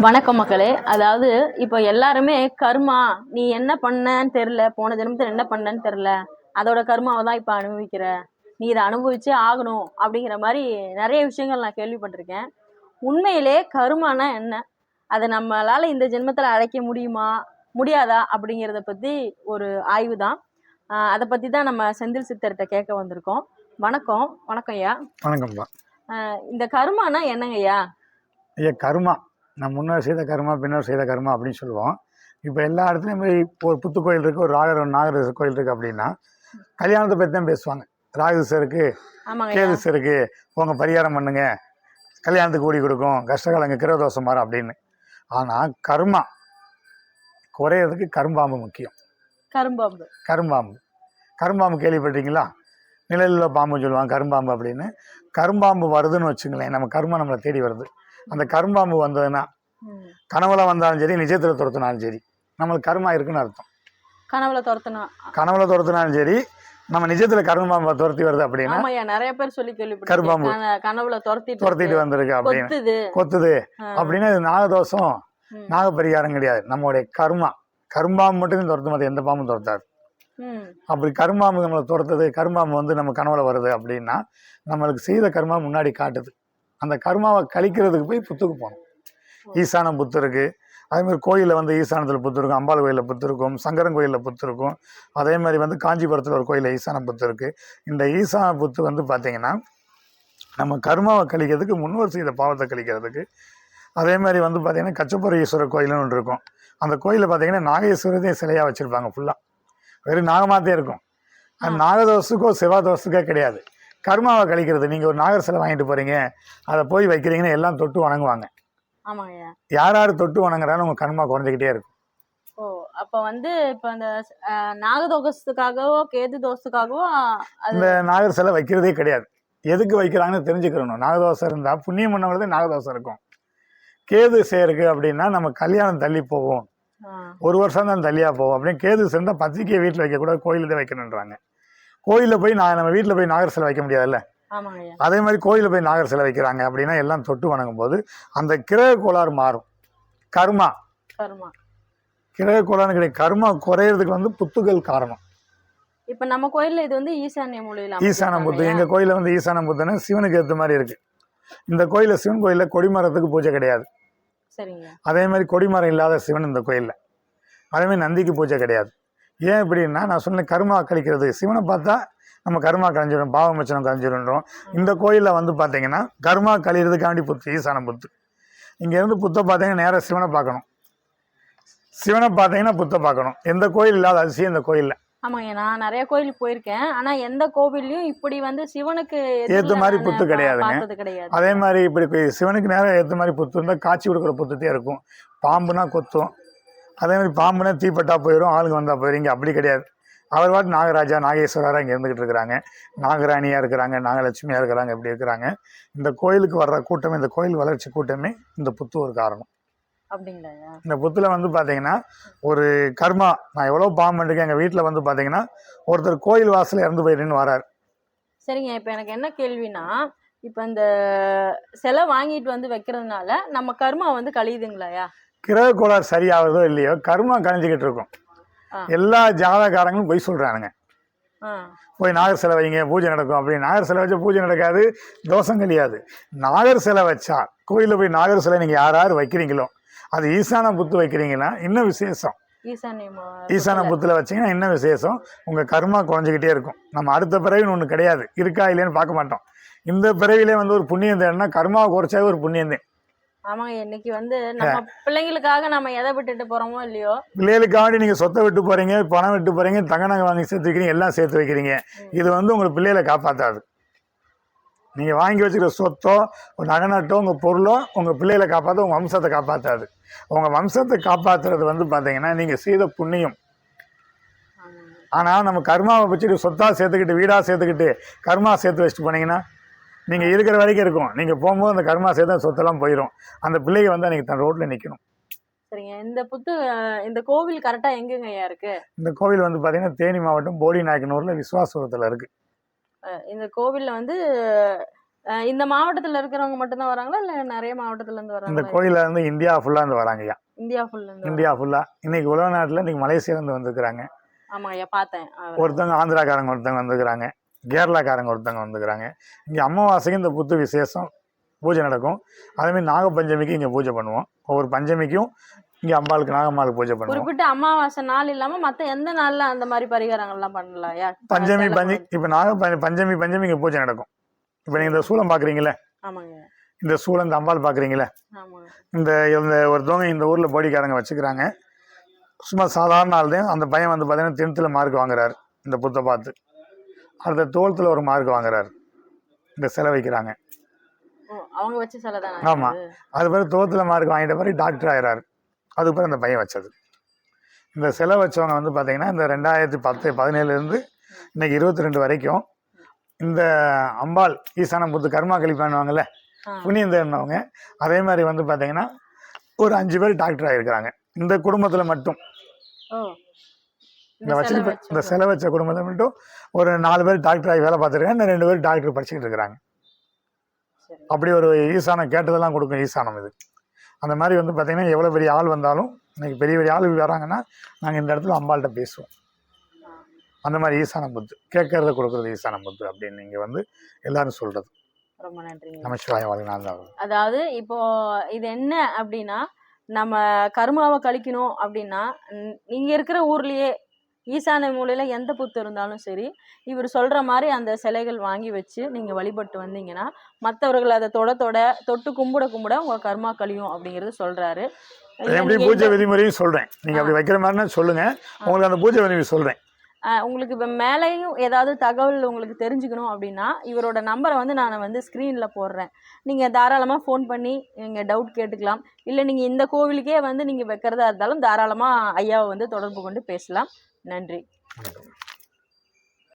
வணக்கம் மக்களே. அதாவது இப்போ எல்லாருமே கர்மா நீ என்ன பண்ணன்னு தெரில போன ஜென்மத்தில் என்ன பண்ணன்னு தெரில அதோட கர்மாவை தான் இப்போ அனுபவிக்கிற. நீ இதை அனுபவிச்சே ஆகணும் அப்படிங்கிற மாதிரி நிறைய விஷயங்கள் நான் கேள்விப்பட்டிருக்கேன். உண்மையிலே கருமானா என்ன? அதை நம்மளால இந்த ஜென்மத்தில் அழைக்க முடியுமா? முடியாதா? அப்படிங்கிறத பற்றி ஒரு ஆய்வு தான். அதை பற்றி தான் நம்ம செந்தில் சித்தர்கிட்ட கேட்க வந்திருக்கோம். வணக்கம். வணக்கம் ஐயா. வணக்கம்ப்பா. ஆஹ் இந்த கருமானா என்னங்க ஐயா? ஐயா கர்மா. நான் முன்னர் செய்த கர்மா பின்னர் செய்த கர்மா அப்படின்னு சொல்லுவோம். இப்போ எல்லா இடத்துலையும் போய் இப்போ ஒரு புத்து கோயில் இருக்குது ஒரு ராகர நாகர கோயில் இருக்குது அப்படின்னா கல்யாணத்தை பற்றி தான் பேசுவாங்க. ராகுசம் இருக்குது கேதுசம் இருக்குது போங்க பரிகாரம் பண்ணுங்க. கல்யாணத்துக்கு கூடி கொடுக்கும் கஷ்டகாலங்க கிரதோஷம் மாறும் அப்படின்னு. ஆனால் கர்மா குறையிறதுக்கு கரும்பாம்பு முக்கியம். கரும்பாம்பு. கரும்பாம்பு. கரும்பாம்பு கேள்விப்பட்டீங்களா நிழலில் பாம்புன்னு சொல்லுவாங்க கரும்பாம்பு அப்படின்னு. கரும்பாம்பு வருதுன்னு வச்சுங்களேன் நம்ம கர்மா நம்மளை தேடி வருது. அந்த கரும்பாம்பு வந்ததுன்னா. கனவுல வந்தாலும் சரி நிஜத்தில் துரத்துனாலும் சரி நம்மளுக்கு கர்மா இருக்குன்னு அர்த்தம் கனவுல துரத்தணும் கனவுல துரத்துனாலும் சரி நம்ம நிஜத்தில் கரும்பாம்பை துரத்தி வருது அப்படின்னா நிறைய பேர் சொல்லி கரும்பாம்பு. கனவுல துரத்திட்டு துரத்திட்டு. வந்திருக்கு அப்படின்னு கொத்துது. அப்படின்னா இது நாகதோஷம். நாகப்பரிகாரம் கிடையாது நம்மளுடைய கர்மா கரும்பாம்பு மட்டும் துரத்தும் அது எந்த பாம்பும் துரத்தாது. அப்படி கரும்பாம்பு நம்மளை துரத்துது கரும்பாம்பு வந்து நம்ம கனவுல வருது அப்படின்னா நம்மளுக்கு செய்த கர்மா முன்னாடி காட்டுது அந்த கர்மாவை கழிக்கிறதுக்கு போய் புத்துக்கு போகணும் ஈசானம் புத்து இருக்கு அதே மாதிரி கோயிலில் வந்து ஈசானத்தில் புத்து இருக்கும் அம்பாள் கோயிலில் புத்து இருக்கும் சங்கரன் கோயிலில் புத்து இருக்கும் அதே மாதிரி வந்து காஞ்சிபுரத்தில் ஒரு கோயிலில் ஈசான புத்து இருக்கு இந்த ஈசான புத்து வந்து பார்த்தீங்கன்னா நம்ம கர்மாவை கழிக்கிறதுக்கு முன்னோர் செய்த பாவத்தை கழிக்கிறதுக்கு. அதே மாதிரி வந்து பார்த்தீங்கன்னா கச்சப்புர ஈஸ்வரர் கோயில்னு ஒன்று இருக்கும். அந்த கோயிலில் பார்த்தீங்கன்னா நாகேஸ்வரதே சிலையாக வச்சுருப்பாங்க ஃபுல்லாக வெறும் நாகமாத்தே இருக்கும். அது நாகதோஷத்துக்கோ செவ்வாதோஷத்துக்கோ கிடையாது. கர்மாவை கழிக்கிறது. நீங்கள் ஒரு நாகர் சிலை வாங்கிட்டு போகிறீங்க அதை போய் வைக்கிறீங்கன்னா எல்லாம் தொட்டு வணங்குவாங்க. யார் யார் தொட்டு வணங்குறாலும் உங்கள் கர்மா குறைஞ்சிக்கிட்டே இருக்கும். ஓ அப்ப வந்து இப்ப அந்த நாகதோஷத்துக்காகவோ கேது தோஷத்துக்காகவோ இந்த நாகர் சிலை வைக்கிறதே கிடையாது. எதுக்கு வைக்கிறாங்கன்னு தெரிஞ்சுக்கிறணும் நாகதோஷம் இருந்தால் புண்ணியம் பண்ணவங்களதே நாகதோஷம் இருக்கும். கேது சேருக்கு அப்படின்னா நம்ம கல்யாணம் தள்ளி போவோம். ஒரு வருஷம் தான் தள்ளியாக போவோம். அப்படின்னு கேது சேர்ந்தால் பத்திரிக்கையை வீட்டில் வைக்கக்கூடாது கோயிலில் தான் வைக்கணுன்றாங்க கோயிலில் போய் நான் நம்ம வீட்டில் போய் நாகர் சிலை வைக்க முடியாதுல்ல? அதே மாதிரி கோயிலில் போய் நாகர் சிலை வைக்கிறாங்க அப்படின்னா எல்லாம் தொட்டு வணங்கும் போது அந்த கிரக கோளாறு மாறும். கர்மா. கருமா. கிரக கோளாறு கிடையாது. கர்மா குறையிறதுக்கு வந்து புத்துகள் காரணம். இப்ப நம்ம கோயில்ல இது வந்து ஈசானிய மூலையில ஈசான புத்து எங்கள் கோயிலில் வந்து ஈசான புத்துன்னு சிவனுக்கு ஏற்ற மாதிரி இருக்கு. இந்த கோயிலில் சிவன் கோயிலில் கொடிமரத்துக்கு பூஜை கிடையாது. சரிங்க அதே மாதிரி கொடிமரம் இல்லாத சிவன் இந்த கோயிலில். அதே மாதிரி நந்திக்கு பூஜை கிடையாது. ஏன் இப்படின்னா நான் சொன்னேன் கர்மா கழிக்கிறது. சிவனை பார்த்தா நம்ம கர்மா கழிஞ்சிடும் பாவ மச்சனம் கழிஞ்சிடுன்றோம் இந்த கோயிலில் வந்து பார்த்தீங்கன்னா கர்மா கழிகிறதுக்காண்டி புத்து ஈசான புத்து. இங்கேருந்து புத்தை பார்த்தீங்கன்னா நேராக சிவனை பார்க்கணும். சிவனை பார்த்தீங்கன்னா புத்தை பார்க்கணும். எந்த கோயில் இல்லாத அதிசயம் இந்த கோயிலில். ஆமாங்க நான் நிறைய கோயிலுக்கு போயிருக்கேன். ஆனா எந்த கோவில்லையும் இப்படி வந்து சிவனுக்கு ஏத்த மாதிரி புத்து கிடையாதுங்க. கிடையாது. அதே மாதிரி இப்படி சிவனுக்கு நேரம் ஏற்ற மாதிரி புத்து இருந்தால் காட்சி கொடுக்குற புத்துட்டே இருக்கும். பாம்புனா கொத்தும். அதே மாதிரி பாம்புனா தீப்பட்டா போயிடும் ஆளுங்க வந்தால் போயிடும் இங்கே அப்படி கிடையாது. அவர் பாட்டு நாகராஜா நாகேஸ்வரராக இங்கே இருந்துகிட்டு இருக்கிறாங்க. நாகராணியாக இருக்கிறாங்க நாகலட்சுமியாக இருக்கிறாங்க இப்படி இருக்கிறாங்க. இந்த கோயிலுக்கு வர்ற கூட்டமே இந்த கோயில் வளர்ச்சி கூட்டமே இந்த புத்து ஒரு காரணம் இந்த புத்தில் வந்து பார்த்தீங்கன்னா ஒரு கர்மா நான் எவ்வளோ பாம்பு பண்ணிருக்கேன் எங்கள் வீட்டில் வந்து பார்த்தீங்கன்னா ஒருத்தர் கோயில் வாசலில் இறந்து போயிடுன்னு வரார். சரிங்க இப்போ எனக்கு என்ன கேள்வினா இப்போ இந்த சிலை வாங்கிட்டு வந்து வைக்கிறதுனால நம்ம கர்மா வந்து கழியுதுங்களாயா? கிரக கோளாறு சரியாகுதோ இல்லையோ கர்மா கழிஞ்சிக்கிட்டு இருக்கும். எல்லா ஜாதகாரங்களும் பொய் சொல்கிறானுங்க போய் நாகர் சிலை வைங்க பூஜை நடக்கும். அப்படி நாகர் சிலை வச்சா பூஜை நடக்காது தோஷம் கிடையாது நாகர் சிலை வச்சா கோயிலில் போய் நாகர் சிலை நீங்கள் யார் யார் வைக்கிறீங்களோ அது ஈசான புத்து வைக்கிறீங்கன்னா இன்னும் விசேஷம். ஈசான புத்தில். வச்சீங்கன்னா இன்னும் விசேஷம். உங்கள் கர்மா குறைஞ்சிக்கிட்டே இருக்கும். நம்ம அடுத்த பிறவின்னு ஒன்று கிடையாது. இருக்கா இல்லைன்னு பார்க்க மாட்டோம். இந்த பிறவிலே வந்து ஒரு புண்ணியம் தேடினா கர்மாவை குறைச்சாவே ஒரு புண்ணியம் தான் ஆமாங்க இன்னைக்கு வந்து நம்ம பிள்ளைங்களுக்காக நம்ம எதை விட்டுட்டு போறோமோ இல்லையோ? பிள்ளைகளுக்காண்டி நீங்கள் சொத்தை விட்டு போகிறீங்க பணம் விட்டு போகிறீங்க தங்க நகை வாங்கி சேர்த்து வைக்கிறீங்க எல்லாம் சேர்த்து வைக்கிறீங்க. இது வந்து உங்கள் பிள்ளைகளை காப்பாற்றாது நீங்கள் வாங்கி வச்சுக்கிற சொத்தோ ஒரு நகை நட்டோ உங்கள் பொருளோ உங்கள் பிள்ளைகளை காப்பாற்ற உங்கள் வம்சத்தை காப்பாற்றாது உங்கள் வம்சத்தை காப்பாற்றுறது வந்து பார்த்தீங்கன்னா நீங்கள் செய்த புண்ணியம். ஆனால் நம்ம கர்மாவை வச்சுட்டு சொத்தாக சேர்த்துக்கிட்டு வீடாக சேர்த்துக்கிட்டு கர்மா சேர்த்து வச்சுட்டு போனீங்கன்னா நீங்கள் இருக்கிற வரைக்கும் இருக்கும். நீங்கள் போகும்போது அந்த கர்மா சேர்த்து சொத்தெல்லாம் போயிடும் அந்த பிள்ளைங்க வந்து அன்றைக்கி தன் ரோட்டில் நிற்கணும் சரிங்க. இந்த புத்து இந்த கோவில் கரெக்டா எங்கங்க ஐயா இருக்கு? இந்த கோவில் வந்து பார்த்தீங்கன்னா தேனி மாவட்டம் போடி நாயக்கனூரில் விஸ்வாசபுரத்தில் இருக்குது அஹ், இந்த கோவில்ல வந்து இந்த மாவட்டத்துல இருக்கிறவங்க மட்டும்தான் வராங்களா? இல்ல நிறைய மாவட்டத்துல இருந்து இந்த வராங்களா? கோயிலில் இருந்து இந்தியா ஃபுல்லாக இருந்து வராங்க ஐயா. இந்தியா ஃபுல்ல இருந்து இந்தியா ஃபுல்லாக இன்னைக்கு உலக நாட்டில் இன்னைக்கு மலேசியாலேருந்து வந்திருக்கிறாங்க. ஆமா ஐயா பார்த்தேன். ஒருத்தவங்க ஆந்திராக்காரங்க ஒருத்தவங்க வந்துக்கிறாங்க கேரளாக்காரங்க ஒருத்தவங்க வந்துக்கிறாங்க. இங்கே அமாவாசைக்கு இந்த புத்து விசேஷம் பூஜை நடக்கும். அதேமாதிரி நாகப்பஞ்சமிக்கு இங்கே பூஜை பண்ணுவோம். ஒவ்வொரு பஞ்சமிக்கும் இங்கே அம்பாளுக்கு நாகம்மாளுக்கு பூஜை பண்ணுவோம். குறிப்பிட்ட அமாவாசை நாள் இல்லாம மத்த எந்த நாள்ல அந்த மாதிரி பரிகாரங்கள்லாம் பண்ணலாம் பஞ்சமி பஞ்சமி இப்போ நாக பஞ்ச- பஞ்சமி பஞ்சமி இங்கே பூஜை நடக்கும். இப்போ நீங்கள் இந்த சூளம் பார்க்குறீங்களே ஆமாங்க. இந்த சூளம் இந்த அம்பாள் பார்க்குறீங்களே இந்த இந்த ஒருத்தவங்க இந்த ஊரில் போடிக்காரங்க வச்சுக்கிறாங்க. சும்மா சாதாரண ஆள் தான் அந்த பையன் வந்து பார்த்தீங்கன்னா டென்த்தில் மார்க் வாங்குறாரு. இந்த புத்தை பார்த்து அடுத்த தோளத்தில் ஒரு மார்க் வாங்குறாரு. இந்த சிலை வைக்கிறாங்க. அவங்க வச்ச சிலை தானே ஆமா. அது பிறகு தோத்தில் மார்க் வாங்கிட்ட பிறகு டாக்டர் ஆயிறாரு. அது பிறகு அந்த பையன் வச்சது. இந்த சிலை வச்சவங்க வந்து பார்த்தீங்கன்னா இந்த ரெண்டாயிரத்தி பத்து பதினேழுலேருந்து இன்னைக்கு இருபத்தி ரெண்டு வரைக்கும் இந்த அம்பாள் ஈசானம் புத்து கர்மா கழிப்பானுவாங்கல்ல புண்ணியம் தேடினவங்க அதே மாதிரி வந்து பார்த்தீங்கன்னா ஒரு அஞ்சு பேர் டாக்டர் ஆகிருக்கிறாங்க இந்த குடும்பத்தில் மட்டும். இந்த வச்சிருக்க இந்த வச்சவங்க. சிலை வச்ச குடும்பத்தில் மட்டும் ஒரு நாலு பேர் டாக்டர் ஆகி வேலை பார்த்துருக்காங்க. இன்னும் ரெண்டு பேர் டாக்டர் படிச்சுக்கிட்டு இருக்கிறாங்க. அப்படி ஒரு ஈசானம் கேட்டதெல்லாம் கொடுக்கும் ஈசானம் இது. அந்த மாதிரி வந்து பார்த்தீங்கன்னா எவ்வளோ பெரிய ஆள் வந்தாலும் இன்னைக்கு பெரிய பெரிய ஆள் வராங்கன்னா நாங்கள் இந்த இடத்துல அம்பாள்கிட்ட பேசுவோம். அந்த மாதிரி ஈசானம் புத்து கேட்கறத கொடுக்குறது ஈசானம் புத்து அப்படின்னு நீங்கள் வந்து எல்லாரும் சொல்கிறது ரொம்ப நன்றிங்க. நமச்சிவாய வாழ்நாள். அதாவது இப்போ இது என்ன அப்படின்னா நம்ம கருமாவை கழிக்கணும் அப்படின்னா ம், நீங்க இருக்கிற ஊர்லயே ஈசான மூலையில எந்த புத்து இருந்தாலும் சரி இவர் சொல்ற மாதிரி அந்த சிலைகள் வாங்கி வச்சு நீங்க வழிபட்டு வந்தீங்கன்னா மற்றவர்கள் அதை தொட தொட தொட்டு கும்பிட கும்பிட உங்க கர்மா கழியும் அப்படிங்கறது சொல்றாரு. இதை எப்படி பூஜை விதிமுறையும் சொல்கிறேன் நீங்கள் அப்படி வைக்கிற மாதிரினா சொல்லுங்கள் உங்களுக்கு அந்த பூஜை விதிமுறை சொல்கிறேன் உங்களுக்கு இப்போ மேலேயும் ஏதாவது தகவல் உங்களுக்கு தெரிஞ்சுக்கணும் அப்படின்னா இவரோட நம்பரை வந்து நான் வந்து ஸ்க்ரீனில் போடுறேன். நீங்கள் தாராளமாக ஃபோன் பண்ணி நீங்கள் டவுட் கேட்டுக்கலாம். இல்லை நீங்கள் இந்த கோவிலுக்கே வந்து நீங்கள் வைக்கிறதா இருந்தாலும் தாராளமாக ஐயாவை வந்து தொடர்பு கொண்டு பேசலாம். நன்றி. வணக்கம்.